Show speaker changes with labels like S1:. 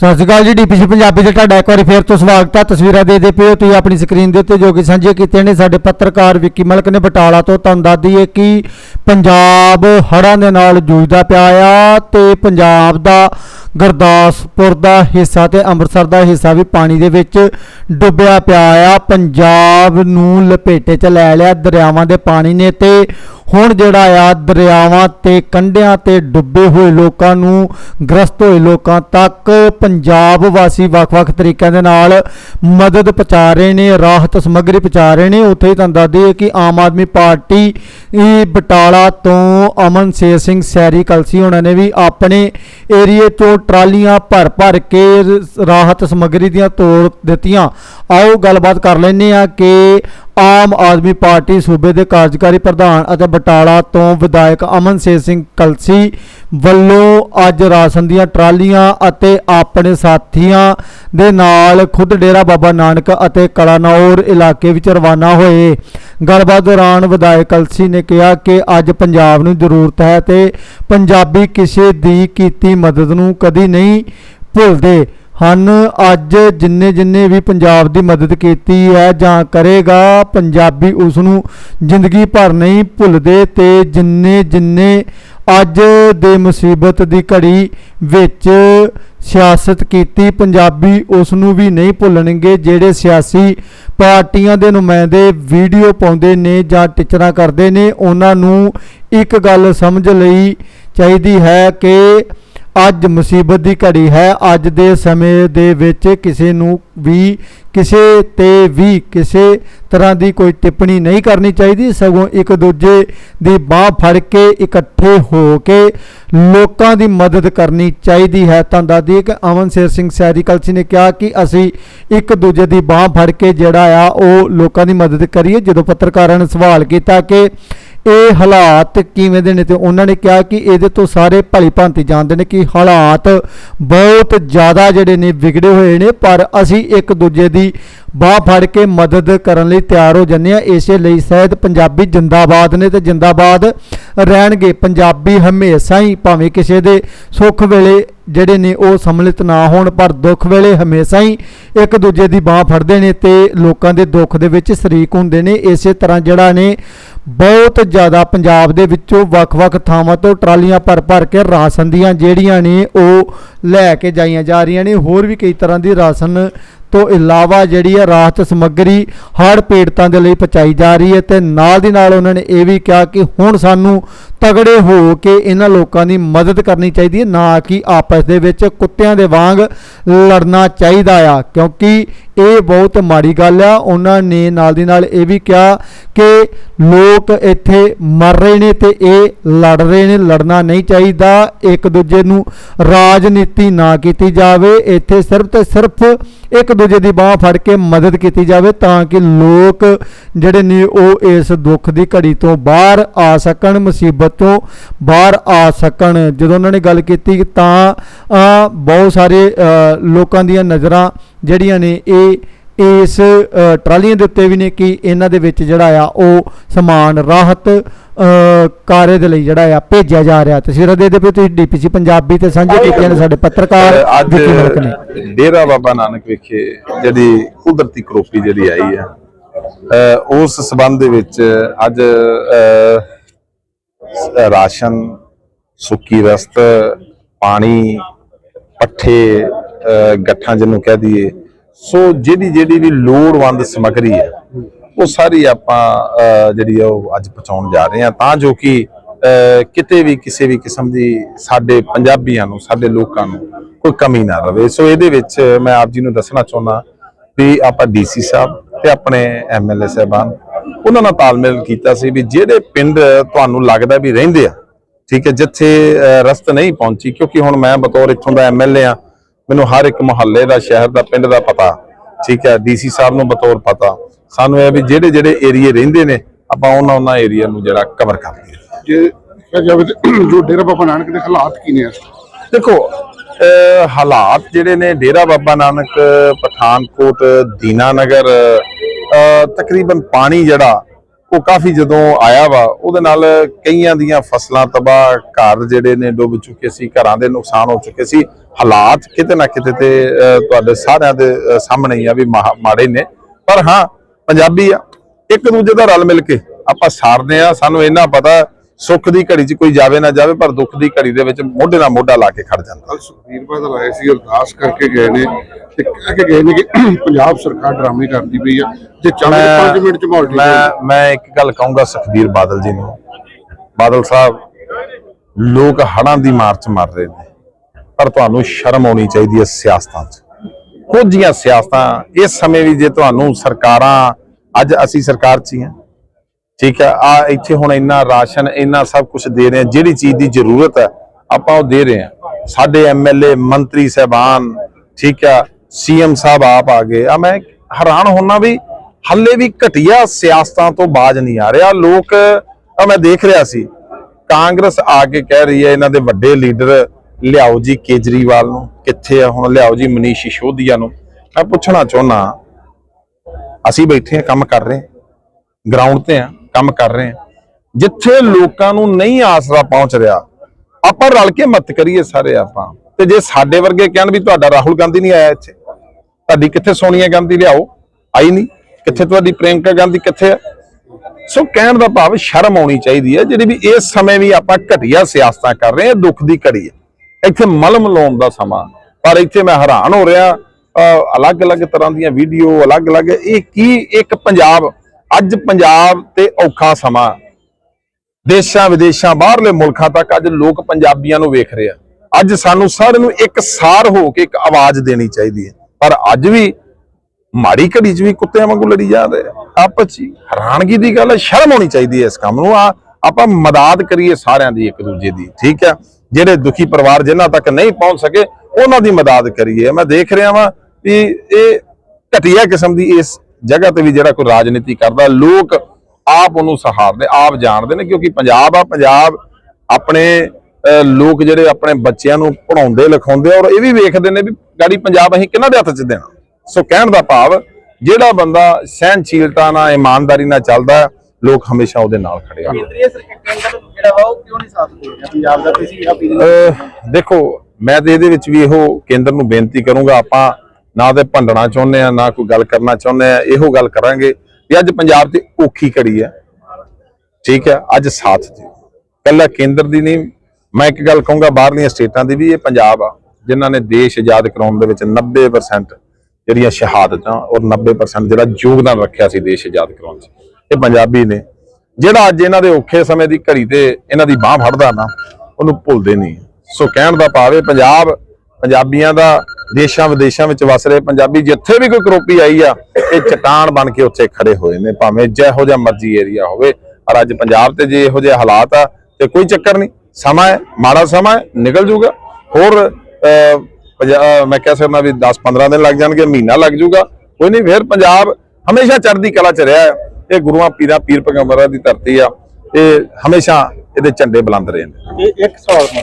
S1: ਸਤਿ ਸ਼੍ਰੀ ਅਕਾਲ ਜੀ ਡੀਪੀਸੀ ਪੰਜਾਬੀ ਦੇ ਤੁਹਾਡਾ ਇੱਕ ਵਾਰੀ ਫੇਰ ਤੋਂ ਸਵਾਗਤ ਹੈ ਤਸਵੀਰਾਂ ਦੇ ਦੇ ਪਏ ਹੋ ਤੁਸੀਂ ਆਪਣੀ ਸਕਰੀਨ ਦੇ ਉੱਤੇ ਜੋ ਕਿ ਸਾਂਝੇ ਕੀਤੇ ਨੇ, ਸਾਡੇ ਪੱਤਰਕਾਰ ਵਿੱਕੀ ਮਲਕ ਨੇ ਬਟਾਲਾ ਤੋਂ ਤੁਹਾਨੂੰ ਦੱਸ ਦਈਏ ਕਿ ਪੰਜਾਬ ਹੜ੍ਹਾਂ ਦੇ ਨਾਲ ਜੂਝਦਾ ਪਿਆ ਆ ਤੇ ਪੰਜਾਬ ਦਾ ਗੁਰਦਾਸਪੁਰ ਦਾ ਹਿੱਸਾ ਤੇ ਅੰਮ੍ਰਿਤਸਰ ਦਾ ਹਿੱਸਾ ਵੀ ਪਾਣੀ ਦੇ ਵਿੱਚ ਡੁੱਬਿਆ ਪਿਆ ਆ। ਪੰਜਾਬ ਨੂੰ ਲਪੇਟੇ 'ਚ ਲੈ ਲਿਆ, ਦਰਿਆਵਾਂ ਦੇ ਪਾਣੀ ਨੇ ਤੇ ਹੁਣ ਜਿਹੜਾ ਆ, ਦਰਿਆਵਾਂ ਤੇ ਕੰਢਿਆਂ ਤੇ ਡੁੱਬੇ ਹੋਏ ਲੋਕਾਂ ਨੂੰ, ਗ੍ਰਸਤ ਹੋਏ ਲੋਕਾਂ ਤੱਕ ਪੰਜਾਬ ਵਾਸੀ ਵੱਖ-ਵੱਖ ਤਰੀਕਿਆਂ ਦੇ ਨਾਲ ਮਦਦ ਪਹੁੰਚਾ ਰਹੇ ਨੇ ਰਾਹਤ ਸਮੱਗਰੀ ਪਹੁੰਚਾ ਰਹੇ ਨੇ। ਉੱਥੇ ਹੀ ਤੁਹਾਨੂੰ ਦੱਸ ਦਈਏ ਕਿ ਆਮ ਆਦਮੀ ਪਾਰਟੀ, ਇਹ ਬਟਾਲਾ ਤੋਂ ਅਮਨ ਸ਼ੇਰ ਸਿੰਘ ਸੈਰੀ ਕਲਸੀ ਉਹਨਾਂ ਨੇ ਵੀ ਆਪਣੇ ਏਰੀਏ ਤੋਂ ਟਰਾਲੀਆਂ ਭਰ-ਭਰ ਕੇ ਰਾਹਤ ਸਮੱਗਰੀ ਦੀਆਂ ਤੋੜ ਦਿੱਤੀਆਂ। ਆਓ ਗੱਲਬਾਤ ਕਰ ਲੈਂਦੇ ਆ ਕਿ ਆਮ ਆਦਮੀ ਪਾਰਟੀ ਸੂਬੇ ਦੇ ਕਾਰਜਕਾਰੀ ਪ੍ਰਧਾਨ ਅਤੇ ਬਟਾਲਾ ਤੋਂ ਵਿਧਾਇਕ ਅਮਨ ਸਿੰਘ ਕਲਸੀ ਵੱਲੋਂ ਅੱਜ ਰਾਸ਼ਨ ਦੀਆਂ ਟਰਾਲੀਆਂ ਅਤੇ ਆਪਣੇ ਸਾਥੀਆਂ ਦੇ ਨਾਲ ਖੁਦ ਡੇਰਾ ਬਾਬਾ ਨਾਨਕ ਅਤੇ ਕਲਾਨੌਰ ਇਲਾਕੇ ਵਿੱਚ ਰਵਾਨਾ ਹੋਏ। ਗੱਲਬਾਤ ਦੌਰਾਨ ਵਿਧਾਇਕ ਕਲਸੀ ਨੇ ਕਿਹਾ ਕਿ ਅੱਜ ਪੰਜਾਬ ਨੂੰ ਜ਼ਰੂਰਤ ਹੈ ਤੇ ਪੰਜਾਬੀ ਕਿਸੇ ਦੀ ਕੀਤੀ ਮਦਦ ਨੂੰ ਕਦੀ ਨਹੀਂ ਭੁੱਲਦੇ। ਹਨ, ਅੱਜ ਜਿੰਨੇ ਜਿੰਨੇ ਵੀ ਪੰਜਾਬ ਦੀ ਮਦਦ ਕੀਤੀ ਹੈ ਜਾਂ ਕਰੇਗਾ, ਪੰਜਾਬੀ ਉਸ ਨੂੰ ਜ਼ਿੰਦਗੀ ਭਰ ਨਹੀਂ ਭੁੱਲਦੇ ਤੇ ਜਿੰਨੇ ਜਿੰਨੇ ਅੱਜ ਦੇ ਮੁਸੀਬਤ ਦੀ ਘੜੀ ਵਿੱਚ ਸਿਆਸਤ ਕੀਤੀ, ਪੰਜਾਬੀ ਉਸ ਨੂੰ ਵੀ ਨਹੀਂ ਭੁੱਲਣਗੇ ਜਿਹੜੇ ਸਿਆਸੀ ਪਾਰਟੀਆਂ ਦੇ ਨੁਮਾਇੰਦੇ ਵੀਡੀਓ ਪਾਉਂਦੇ ਨੇ ਜਾਂ ਟਿਚਰਾਂ ਕਰਦੇ ਨੇ, ਉਹਨਾਂ ਨੂੰ ਇੱਕ ਗੱਲ ਸਮਝ ਲਈ ਚਾਹੀਦੀ ਹੈ ਕਿ ਅੱਜ ਮੁਸੀਬਤ ਦੀ ਘੜੀ ਹੈ। ਅੱਜ ਦੇ ਸਮੇਂ ਦੇ ਵਿੱਚ ਕਿਸੇ ਨੂੰ ਵੀ, ਕਿਸੇ ਤੇ ਵੀ ਕਿਸੇ ਤਰ੍ਹਾਂ ਦੀ ਕੋਈ ਟਿੱਪਣੀ ਨਹੀਂ ਕਰਨੀ ਚਾਹੀਦੀ। ਸਗੋਂ ਇੱਕ ਦੂਜੇ ਦੀ ਬਾਹ ਫੜ ਕੇ ਇਕੱਠੇ ਹੋ ਕੇ ਲੋਕਾਂ ਦੀ ਮਦਦ ਕਰਨੀ ਚਾਹੀਦੀ ਹੈ। ਤਾਂ ਦਾਦੀ ਕਿ ਅਮਨ ਸ਼ੇਰ ਸਿੰਘ ਸੈਰੀ ਕਲਸੀ ਨੇ ਕਿਹਾ ਕਿ ਅਸੀਂ ਇੱਕ ਦੂਜੇ ਦੀ ਬਾਹ ਫੜ ਕੇ ਜਿਹੜਾ ਆ, ਉਹ ਲੋਕਾਂ ਦੀ ਮਦਦ ਕਰੀਏ। ਜਦੋਂ ਪੱਤਰਕਾਰਾਂ ਨੇ ਸਵਾਲ ਕੀਤਾ ਕਿ ਇਹ ਹਾਲਾਤ ਕਿਵੇਂ ਦੇ ਨੇ ਤੇ ਉਹਨਾਂ ਨੇ ਕਿਹਾ ਕਿ ਇਹਦੇ ਤੋਂ ਸਾਰੇ ਭਲੀ ਭਾਂਤੀ ਜਾਣਦੇ ਨੇ ਕਿ ਹਾਲਾਤ ਬਹੁਤ ਜ਼ਿਆਦਾ ਜਿਹੜੇ ਨੇ ਵਿਗੜੇ ਹੋਏ ਨੇ, ਪਰ ਅਸੀਂ ਇੱਕ ਦੂਜੇ ਦੀ ਬਾਹ ਫੜ ਕੇ ਮਦਦ ਕਰਨ ਲਈ ਤਿਆਰ ਹੋ ਜੰਨੇ ਆ ਇਸੇ ਲਈ ਸ਼ਾਇਦ ਪੰਜਾਬੀ ਜਿੰਦਾਬਾਦ ਨੇ ਤੇ ਜਿੰਦਾਬਾਦ ਰਹਿਣਗੇ। ਪੰਜਾਬੀ ਹਮੇਸ਼ਾ ਹੀ ਭਾਵੇਂ ਕਿਸੇ ਦੇ ਸੁੱਖ ਵੇਲੇ ਜਿਹੜੇ ਨੇ ਉਹ ਸੰਮਿਲਿਤ ਨਾ ਹੋਣ, ਪਰ ਦੁੱਖ ਵੇਲੇ ਹਮੇਸ਼ਾ ਹੀ ਇੱਕ ਦੂਜੇ ਦੀ ਬਾਹ ਫੜਦੇ ਨੇ ਤੇ ਲੋਕਾਂ ਦੇ ਦੁੱਖ ਦੇ ਵਿੱਚ ਸ਼ਰੀਕ ਹੁੰਦੇ ਨੇ। ਇਸੇ ਤਰ੍ਹਾਂ ਜਿਹੜਾ ਨੇ ਬਹੁਤ ਜ਼ਿਆਦਾ ਪੰਜਾਬ ਦੇ ਵਿੱਚੋਂ ਵੱਖ-ਵੱਖ ਥਾਵਾਂ ਤੋਂ ਟਰਾਲੀਆਂ ਭਰ-ਭਰ ਕੇ ਰਾਸ਼ਨ ਦੀਆਂ ਜਿਹੜੀਆਂ ਨੇ ਉਹ ਲੈ ਕੇ ਜਾਈਆਂ ਜਾ ਰਹੀਆਂ ਨੇ। ਹੋਰ ਵੀ ਕਈ ਤਰ੍ਹਾਂ ਦੀ ਰਾਸ਼ਨ ਤੋਂ ਇਲਾਵਾ ਜਿਹੜੀ ਹੈ ਰਾਹਤ ਸਮੱਗਰੀ ਹੜ੍ਹ ਪੀੜਤਾਂ ਦੇ ਲਈ ਪਹੁੰਚਾਈ ਜਾ ਰਹੀ ਹੈ ਤੇ ਨਾਲ ਦੀ ਨਾਲ ਉਹਨਾਂ ਨੇ ਇਹ ਵੀ ਕਿਹਾ ਕਿ ਹੁਣ ਸਾਨੂੰ ਤਗੜੇ ਹੋ ਕੇ ਇਹਨਾਂ ਲੋਕਾਂ ਦੀ ਮਦਦ ਕਰਨੀ ਚਾਹੀਦੀ ਹੈ, ਨਾ ਕਿ ਆਪਸ ਦੇ ਵਿੱਚ ਕੁੱਤਿਆਂ ਦੇ ਵਾਂਗ ਲੜਨਾ ਚਾਹੀਦਾ ਆ। ਕਿਉਂਕਿ ਇਹ ਬਹੁਤ ਮਾੜੀ ਗੱਲ ਆ। ਉਹਨਾਂ ਨੇ ਨਾਲ ਦੀ ਨਾਲ ਇਹ ਵੀ ਕਿਹਾ ਕਿ ਲੋਕ ਇੱਥੇ ਮਰ ਰਹੇ ਨੇ ਤੇ ਇਹ ਲੜ ਰਹੇ ਨੇ, ਲੜਨਾ ਨਹੀਂ ਚਾਹੀਦਾ। ਇੱਕ ਦੂਜੇ ਨੂੰ ਰਾਜਨੀਤੀ ਨਾ ਕੀਤੀ ਜਾਵੇ। ਇੱਥੇ ਸਿਰਫ ਤੇ ਸਿਰਫ ਇੱਕ ਦੂਜੇ ਦੀ ਬਾਹ ਫੜ ਕੇ ਮਦਦ ਕੀਤੀ ਜਾਵੇ ਤਾਂ ਕਿ ਲੋਕ ਜਿਹੜੇ ਨੇ ਉਹ ਇਸ ਦੁੱਖ ਦੀ ਘੜੀ ਤੋਂ ਬਾਹਰ ਆ ਸਕਣ, ਮੁਸੀਬਤ ਤੋਂ ਬਾਹਰ ਆ ਸਕਣ। ਜਦੋਂ ਉਹਨਾਂ ਨੇ ਗੱਲ ਕੀਤੀ ਤਾਂ ਬਹੁਤ ਸਾਰੇ ਲੋਕਾਂ ਦੀਆਂ ਨਜ਼ਰਾਂ ਜਿਹੜੀਆਂ ਨੇ ਇਹ ਇਸ ਟਰਾਲੀਆਂ ਦੇ ਉੱਤੇ ਵੀ ਨੇ ਕਿ ਇਹਨਾਂ ਦੇ ਵਿੱਚ ਜਿਹੜਾ ਆ ਉਹ ਸਮਾਨ ਰਾਹਤ ਅ, ਕਾਰਜ ਦੇ ਲਈ ਜਿਹੜਾ ਆ ਭੇਜਿਆ ਜਾ ਰਿਹਾ। ਤਸਵੀਰਾਂ ਦੇ ਦੇ ਪਏ ਤੁਸੀਂ ਡੀਪੀਸੀ ਪੰਜਾਬੀ ਤੇ ਸਾਂਝੇ ਕੀਤੀਆਂ ਨੇ ਸਾਡੇ ਪੱਤਰਕਾਰ
S2: ਅੱਜ ਡੇਰਾ ਬਾਬਾ ਨਾਨਕ ਵਿਖੇ ਜਿਹੜੀ ਕੁਦਰਤੀ ਕਰੋਪੀ ਜਿਹੜੀ ਆਈ ਅਹ ਉਸ ਸਬੰਧ ਦੇ ਵਿੱਚ ਅੱਜ ਰਾਸ਼ਨ, ਸੁੱਕੀ ਰਸਤ, ਪਾਣੀ, ਪੱਠੇ ਗੱਠਾਂ ਜਿਹਨੂੰ ਕਹਿ ਦਈਏ। ਸੋ ਜਿਹੜੀ ਜਿਹੜੀ ਵੀ ਲੋੜਵੰਦ ਸਮੱਗਰੀ ਹੈ, ਉਹ ਸਾਰੀ ਆਪਾਂ ਜਿਹੜੀ ਆ ਉਹ ਅੱਜ ਪਹੁੰਚਾਉਣ ਜਾ ਰਹੇ ਹਾਂ। ਤਾਂ ਜੋ ਕਿ ਕਿਤੇ ਵੀ ਕਿਸੇ ਵੀ ਕਿਸਮ ਦੀ ਸਾਡੇ ਪੰਜਾਬੀਆਂ ਨੂੰ, ਸਾਡੇ ਲੋਕਾਂ ਨੂੰ ਕੋਈ ਕਮੀ ਨਾ ਰਵੇ। ਸੋ ਇਹਦੇ ਵਿੱਚ ਮੈਂ ਆਪ ਜੀ ਨੂੰ ਦੱਸਣਾ ਚਾਹੁੰਦਾ ਵੀ ਆਪਾਂ ਡੀਸੀ ਸਾਹਿਬ ਤੇ ਆਪਣੇ ਐਮਐਲਏ ਸਾਹਿਬਾਨ ਉਹਨਾਂ ਨਾਲ ਤਾਲਮੇਲ ਕੀਤਾ ਸੀ ਵੀ ਜਿਹੜੇ ਪਿੰਡ ਤੁਹਾਨੂੰ ਲੱਗਦਾ ਵੀ ਰਹਿੰਦੇ ਆ ਠੀਕ ਹੈ ਜਿੱਥੇ ਰਸਤ ਨਹੀਂ ਪਹੁੰਚੀ ਕਿਉਂਕਿ ਹੁਣ ਮੈਂ ਬਤੌਰ ਇੱਥੋਂ ਦਾ ਐਮਐਲਏ ਆ ਮੈਨੂੰ ਹਰ ਇੱਕ ਮੁਹੱਲੇ ਦਾ ਸ਼ਹਿਰ ਦਾ ਪਿੰਡ ਦਾ ਪਤਾ ਠੀਕ ਹੈ ਡੀਸੀ ਸਾਹਿਬ ਨੂੰ ਬਤੌਰ ਪਤਾ ਸਾਨੂੰ ਇਹ ਵੀ ਜਿਹੜੇ ਜਿਹੜੇ ਏਰੀਏ ਰਹਿੰਦੇ ਨੇ ਆਪਾਂ ਉਹਨਾਂ ਉਹਨਾਂ ਏਰੀਆ ਨੂੰ ਜਿਹੜਾ ਕਵਰ ਕਰ ਲਈਏ
S3: ਜੇ ਕਿਹਾ ਜਾਵੇ ਤੇ ਜੋ ਡੇਰਾ ਬਾਬਾ ਨਾਨਕ ਦੇ ਹਾਲਾਤ ਕੀ ਨੇ?
S2: ਦੇਖੋ ਹਾਲਾਤ ਜਿਹੜੇ ਨੇ ਡੇਰਾ ਬਾਬਾ ਨਾਨਕ ਪਠਾਨਕੋਟ ਦੀਨਾਨਗਰ ਤਕਰੀਬਨ ਪਾਣੀ ਜਿਹੜਾ ਉਹ ਕਾਫੀ ਜਦੋਂ ਆਇਆ ਵਾ, ਉਹਦੇ ਨਾਲ ਕਈਆਂ ਦੀਆਂ ਫਸਲਾਂ ਤਬਾਹ, ਘਰ ਜਿਹੜੇ ਨੇ ਡੁੱਬ ਚੁੱਕੇ ਸੀ, ਘਰਾਂ ਦੇ ਨੁਕਸਾਨ ਹੋ ਚੁੱਕੇ ਸੀ। ਹਾਲਾਤ ਕਿਤੇ ਨਾ ਕਿਤੇ ਤੇ ਤੁਹਾਡੇ ਸਾਰਿਆਂ ਦੇ ਸਾਹਮਣੇ ਹੀ ਆ ਵੀ ਮਹਾ- ਮਾੜੇ ਨੇ। ਪਰ ਹਾਂ, ਪੰਜਾਬੀ ਆ, ਇੱਕ ਦੂਜੇ ਦਾ ਰਲ ਮਿਲ ਕੇ ਆਪਾਂ ਸਾਰਦੇ ਆ, ਸਾਨੂੰ ਇੰਨਾ ਪਤਾ ਸੁੱਖ ਦੀ ਘੜੀ 'ਚ ਕੋਈ ਜਾਵੇ ਨਾ ਜਾਵੇ ਪਰ ਦੁੱਖ ਦੀ ਘੜੀ ਦੇ ਵਿੱਚ ਮੋਢੇ ਨਾਲ ਮੋਢਾ ਲਾ ਕੇ ਖੜ ਜਾਂਦਾ।
S3: ਕੱਲ ਸੁਖਬੀਰ ਬਾਦਲ ਆਏ ਸੀ ਅਰਦਾਸ ਕਰਕੇ ਗਏ ਨੇ ਤੇ ਕਹਿ ਕੇ ਗਏ ਨੇ ਕਿ ਪੰਜਾਬ ਸਰਕਾਰ ਡਰਾਮੇ ਕਰਦੀ ਪਈ ਆ। ਜੇ ਚਾਹੇ 5 ਮਿੰਟ ਚ ਮਾਹੌਲ ਠੀਕ।
S2: ਮੈਂ ਮੈਂ ਇੱਕ ਗੱਲ ਕਹੂੰਗਾ ਸੁਖਬੀਰ ਬਾਦਲ ਜੀ ਨੂੰ। ਬਾਦਲ ਸਾਹਿਬ ਲੋਕ ਹੜਾਂ ਦੀ ਮਾਰ ਚ ਮਰ ਰਹੇ ਨੇ ਪਰ ਤੁਹਾਨੂੰ ਸ਼ਰਮ ਆਉਣੀ ਚਾਹੀਦੀ ਹੈ ਸਿਆਸਤਾਂ 'ਚ। ਕੁਝ ਜੀਆਂ ਸਿਆਸਤਾਂ ਇਸ ਸਮੇਂ ਵੀ ਜੇ ਤੁਹਾਨੂੰ ਸਰਕਾਰਾਂ ਅੱਜ ਅਸੀਂ ਸਰਕਾਰ 'ਚ ਹੀ ਹਾਂ। ਠੀਕ ਹੈ, ਆ ਇੱਥੇ ਹੁਣ ਇੰਨਾ ਰਾਸ਼ਨ, ਇੰਨਾ ਸਭ ਕੁਝ ਦੇ ਰਹੇ ਹਾਂ, ਜਿਹੜੀ ਚੀਜ਼ ਦੀ ਜ਼ਰੂਰਤ ਹੈ, ਆਪਾਂ ਉਹ ਦੇ ਰਹੇ ਹਾਂ। ਸਾਡੇ ਐਮਐਲਏ ਮੰਤਰੀ ਸਹਿਬਾਨ, ਠੀਕ ਹੈ ਸੀਐਮ ਸਾਹਿਬ ਆਪ ਆ ਗਏ। ਆ ਮੈਂ ਹੈਰਾਨ ਹੋਣਾ ਵੀ ਹੱਲੇ ਵੀ ਘਟੀਆ ਸਿਆਸਤਾਂ ਤੋਂ ਬਾਜ ਨਹੀਂ ਆ ਰਿਹਾ। ਲੋਕ, ਆ ਮੈਂ ਦੇਖ ਰਿਹਾ ਸੀ, ਕਾਂਗਰਸ ਆ ਕੇ ਕਹਿ ਰਹੀ ਹੈ, ਇਹਨਾਂ ਦੇ ਵੱਡੇ ਲੀਡਰ, ਲਿਆਓ ਜੀ ਕੇਜਰੀਵਾਲ ਨੂੰ, ਕਿੱਥੇ ਆ ਹੁਣ, ਲਿਆਓ ਜੀ ਮਨੀਸ਼ ਸਿਸੋਦੀਆ ਨੂੰ। ਮੈਂ ਪੁੱਛਣਾ ਚਾਹੁੰਦਾ ਅਸੀਂ ਬੈਠੇ ਆ ਕੰਮ ਕਰ ਰਹੇ ਗਰਾਊਂਡ ਤੇ ਆ ਕੰਮ ਕਰ ਰਹੇ ਆ ਜਿੱਥੇ ਲੋਕਾਂ ਨੂੰ ਨਹੀਂ ਆਸਰਾ ਪਹੁੰਚ ਰਿਹਾ, ਆਪਾਂ ਰਲ ਕੇ ਮਤ ਕਰੀਏ ਸਾਰੇ ਆਪਾਂ। ਤੇ ਜੇ ਸਾਡੇ ਵਰਗੇ ਕਹਿਣ ਵੀ ਤੁਹਾਡਾ ਰਾਹੁਲ ਗਾਂਧੀ ਨਹੀਂ ਆਇਆ ਇੱਥੇ, ਤੁਹਾਡੀ ਕਿੱਥੇ ਸੋਨੀਆ ਗਾਂਧੀ ਲਿਆਓ? ਆਈ ਨਹੀਂ। ਕਿੱਥੇ ਤੁਹਾਡੀ ਪ੍ਰਿਯੰਕਾ ਗਾਂਧੀ ਕਿੱਥੇ ਸੋ ਕਹਿਣ ਦਾ ਭਾਵ ਸ਼ਰਮ ਆਉਣੀ ਚਾਹੀਦੀ ਹੈ, ਜਿਹੜੀ ਵੀ ਇਸ ਸਮੇਂ ਵੀ ਆਪਾਂ ਘਟੀਆ ਸਿਆਸਤਾਂ ਕਰ ਰਹੇ ਹਾਂ, ਦੁੱਖ ਦੀ ਘੜੀ ਹੈ। ਇੱਥੇ ਮਲਮ ਲਾਉਣ ਦਾ ਸਮਾਂ। ਪਰ ਇੱਥੇ ਮੈਂ ਹੈਰਾਨ ਹੋ ਰਿਹਾ ਅਲੱਗ-ਅਲੱਗ ਤਰ੍ਹਾਂ ਦੀਆਂ ਵੀਡੀਓ ਅਲੱਗ-ਅਲੱਗ ਇਹ ਕੀ ਇੱਕ ਪੰਜਾਬ ਅੱਜ ਪੰਜਾਬ ਤੇ ਔਖਾ ਸਮਾਂ। ਦੇਸ਼ਾਂ ਵਿਦੇਸ਼ਾਂ ਬਾਹਰਲੇ ਮੁਲਕਾਂ ਤੱਕ ਅੱਜ ਲੋਕ ਪੰਜਾਬੀਆਂ ਨੂੰ ਵੇਖ ਰਹੇ ਆ। ਅੱਜ ਸਾਨੂੰ ਸਾਰਿਆਂ ਨੂੰ ਇੱਕ ਸਾਰ ਹੋ ਕੇ ਇੱਕ ਆਵਾਜ਼ ਦੇਣੀ ਚਾਹੀਦੀ ਹੈ। ਪਰ ਅੱਜ ਵੀ ਮਾੜੀ ਘੜੀ 'ਚ ਵੀ ਕੁੱਤਿਆਂ ਵਾਂਗੂ ਲੜੀ ਜਾ ਆਪਸ 'ਚ ਹੀ। ਹੈਰਾਨਗੀ ਦੀ ਗੱਲ ਹੈ, ਸ਼ਰਮ ਹੋਣੀ ਚਾਹੀਦੀ ਹੈ ਇਸ ਕੰਮ ਨੂੰ। ਆ, ਆਪਾਂ ਮਦਦ ਕਰੀਏ ਸਾਰਿਆਂ ਦੀ ਇੱਕ ਦੂਜੇ ਦੀ, ਠੀਕ ਹੈ? ਜਿਹੜੇ ਦੁਖੀ ਪਰਿਵਾਰ ਜਿਨ੍ਹਾਂ ਤੱਕ ਨਹੀਂ ਪਹੁੰਚ ਸਕੇ, ਉਹਨਾਂ ਦੀ ਮਦਦ ਕਰੀਏ। ਮੈਂ ਦੇਖ ਰਿਹਾ ਵਾਂ ਵੀ ਇਹ ਘਟੀਆ ਕਿਸਮ ਦੀ ਇਸ ਜਗ੍ਹਾ ਤੇ ਵੀ ਜਿਹੜਾ ਕੋਈ ਰਾਜਨੀਤੀ ਕਰਦਾ ਲੋਕ ਆਪ ਉਹਨੂੰ ਸਹਾਰਦੇ ਆਪ ਜਾਣਦੇ ਨੇ ਕਿਉਂਕਿ ਪੰਜਾਬ ਆ ਪੰਜਾਬ ਆਪਣੇ ਲੋਕ ਜਿਹੜੇ ਆਪਣੇ ਬੱਚਿਆਂ ਨੂੰ ਪੜਾਉਂਦੇ ਲਿਖਾਉਂਦੇ ਔਰ ਇਹ ਵੀ ਵੇਖਦੇ ਨੇ ਵੀ ਗਾੜੀ ਪੰਜਾਬ ਅਸੀਂ ਕਿਹਨਾਂ ਦੇ ਹੱਥ 'ਚ ਦੇਣਾ। ਸੋ ਕਹਿਣ ਦਾ ਭਾਵ ਜਿਹੜਾ ਬੰਦਾ ਸਹਿਨਸ਼ੀਲਤਾ ਨਾਲ ਇਮਾਨਦਾਰੀ ਨਾਲ ਚੱਲਦਾ ਲੋਕ ਹਮੇਸ਼ਾ ਉਹਦੇ ਨਾਲ ਖੜੇ ਆ। ਦੇਖੋ ਮੈਂ ਤੇ ਇਹਦੇ ਵਿੱਚ ਵੀ ਇਹੋ ਕੇਂਦਰ ਨੂੰ ਬੇਨਤੀ ਕਰੂੰਗਾ ਆਪਾਂ ਨਾ ਤੇ ਭੰਡਣਾ ਚਾਹੁੰਦੇ ਆ, ਨਾ ਕੋਈ ਗੱਲ ਕਰਨਾ ਚਾਹੁੰਦੇ ਆ, ਇਹੋ ਗੱਲ ਕਰਾਂਗੇ ਵੀ ਅੱਜ ਪੰਜਾਬ ਤੇ ਔਖੀ ਘੜੀ ਹੈ ਠੀਕ ਹੈ ਅੱਜ ਸਾਥ ਦੀ ਕੱਲਾ ਕੇਂਦਰ ਦੀ ਨਹੀਂ, ਮੈਂ ਇੱਕ ਗੱਲ ਕਹੂੰਗਾ, ਬਾਹਰਲੀਆਂ ਸਟੇਟਾਂ ਦੀ ਵੀ ਇਹ ਪੰਜਾਬ ਆ, ਜਿਨ੍ਹਾਂ ਨੇ ਦੇਸ਼ ਆਜ਼ਾਦ ਕਰਾਉਣ ਦੇ ਵਿੱਚ 90% ਜਿਹੜੀਆਂ ਸ਼ਹਾਦਤਾਂ ਔਰ 90% ਜਿਹੜਾ ਯੋਗਦਾਨ ਰੱਖਿਆ ਸੀ ਦੇਸ਼ ਆਜ਼ਾਦ ਕਰਾਉਣ 'ਚ। ਇਹ ਪੰਜਾਬੀ ਨੇ। ਜਿਹੜਾ ਅੱਜ ਇਹਨਾਂ ਦੇ ਔਖੇ ਸਮੇਂ ਦੀ ਘੜੀ ਤੇ ਇਹਨਾਂ ਦੀ ਬਾਹ ਫੜਦਾ ਨਾ, ਉਹਨੂੰ ਭੁੱਲਦੇ ਨਹੀਂ। ਸੋ ਕਹਿਣ ਦਾ ਭਾਵ ਇਹ, ਪੰਜਾਬ ਪੰਜਾਬੀਆਂ ਦਾ ਦੇਸ਼ਾਂ ਵਿਦੇਸ਼ਾਂ ਵਿੱਚ ਵਸ ਰਹੇ ਪੰਜਾਬੀ ਜਿੱਥੇ ਵੀ ਕੋਈ ਕਰੋਪੀ ਆਈ ਆ ਇਹ ਚਟਾਨ ਬਣ ਕੇ ਉੱਥੇ ਖੜੇ ਹੋਏ ਨੇ ਭਾਵੇਂ ਜਿਹੋ ਜਿਹਾ ਮਰਜ਼ੀ ਏਰੀਆ ਹੋਵੇ ਪਰ ਅੱਜ ਪੰਜਾਬ ਤੇ ਜੇ ਇਹੋ ਜਿਹੇ ਹਾਲਾਤ ਆ ਤੇ ਕੋਈ ਚੱਕਰ ਨਹੀਂ ਸਮਾਂ ਹੈ ਮਾੜਾ ਸਮਾਂ ਹੈ ਨਿਕਲ ਜਾਊਗਾ ਹੋਰ ਅਹ, ਮੈਂ ਕਹਿ ਸਕਦਾ ਵੀ 10-15 ਦਿਨ ਲੱਗ ਜਾਣਗੇ ਮਹੀਨਾ ਲੱਗ ਜਾਊਗਾ ਕੋਈ ਨਹੀਂ ਫਿਰ ਪੰਜਾਬ ਹਮੇਸ਼ਾ ਚੜ੍ਹਦੀ ਕਲਾ ਚ ਰਿਹਾ ਹੈ ਇਹ ਗੁਰੂਆਂ ਪੀਰਾਂ ਪੀਰ ਪੈਗੰਬਰਾਂ ਦੀ ਧਰਤੀ ਆ ਇਹ ਹਮੇਸ਼ਾ ਇਹਦੇ ਝੰਡੇ ਬੁਲੰਦ ਰਹੇ ਨੇ।
S4: ਇਹ ਇੱਕ ਸਵਾਲ